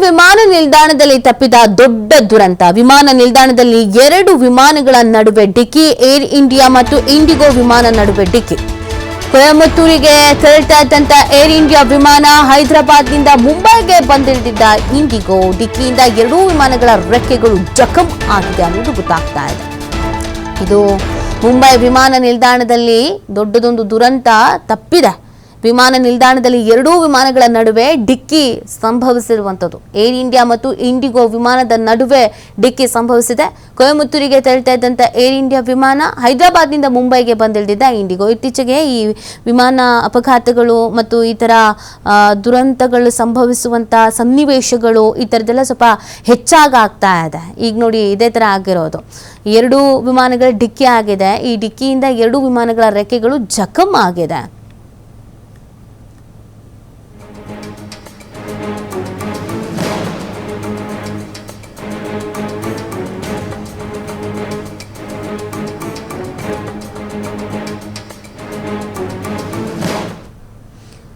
ವಿಮಾನ ನಿಲ್ದಾಣದಲ್ಲಿ ತಪ್ಪಿದ ದೊಡ್ಡ ದುರಂತ. ವಿಮಾನ ನಿಲ್ದಾಣದಲ್ಲಿ ಎರಡು ವಿಮಾನಗಳ ನಡುವೆ ಡಿಕ್ಕಿ, ಏರ್ ಇಂಡಿಯಾ ಮತ್ತು ಇಂಡಿಗೋ ವಿಮಾನ ನಡುವೆ ಡಿಕ್ಕಿ. ಕೊಯಮತ್ತೂರಿಗೆ ತೆರಳ್ತಾ ಏರ್ ಇಂಡಿಯಾ ವಿಮಾನ ಹೈದರಾಬಾದ್ನಿಂದ ಮುಂಬೈಗೆ ಬಂದಿಳಿದಿದ್ದ ಇಂಡಿಗೋ, ಡಿಕ್ಕಿಯಿಂದ ಎರಡೂ ವಿಮಾನಗಳ ರೆಕ್ಕೆಗಳು ಜಖಂ ಆಗಿದೆ ಅನ್ನೋದು ಗೊತ್ತಾಗ್ತಾ ಇದೆ. ಇದು ಮುಂಬೈ ವಿಮಾನ ನಿಲ್ದಾಣದಲ್ಲಿ ದೊಡ್ಡದೊಂದು ದುರಂತ ತಪ್ಪಿದೆ. ವಿಮಾನ ನಿಲ್ದಾಣದಲ್ಲಿ ಎರಡೂ ವಿಮಾನಗಳ ನಡುವೆ ಡಿಕ್ಕಿ ಸಂಭವಿಸಿರುವಂಥದ್ದು. ಏರ್ ಇಂಡಿಯಾ ಮತ್ತು ಇಂಡಿಗೋ ವಿಮಾನದ ನಡುವೆ ಡಿಕ್ಕಿ ಸಂಭವಿಸಿದೆ. ಕೊಯಮತ್ತೂರಿಗೆ ತೆರಳ್ತಾ ಇದ್ದಂಥ ಏರ್ ಇಂಡಿಯಾ ವಿಮಾನ ಹೈದರಾಬಾದ್ನಿಂದ ಮುಂಬೈಗೆ ಬಂದಿಳಿದಿದ್ದ ಇಂಡಿಗೋ. ಇತ್ತೀಚೆಗೆ ಈ ವಿಮಾನ ಅಪಘಾತಗಳು ಮತ್ತು ಈ ಥರ ದುರಂತಗಳು ಸಂಭವಿಸುವಂಥ ಸನ್ನಿವೇಶಗಳು ಈ ಥರದ್ದೆಲ್ಲ ಸ್ವಲ್ಪ ಹೆಚ್ಚಾಗಾಗ್ತಾ ಇದೆ. ಈಗ ನೋಡಿ ಇದೇ ಥರ ಆಗಿರೋದು. ಎರಡು ವಿಮಾನಗಳ ಡಿಕ್ಕಿ ಆಗಿದೆ. ಈ ಡಿಕ್ಕಿಯಿಂದ ಎರಡು ವಿಮಾನಗಳ ರೆಕ್ಕೆಗಳು ಜಖಮ್ ಆಗಿದೆ.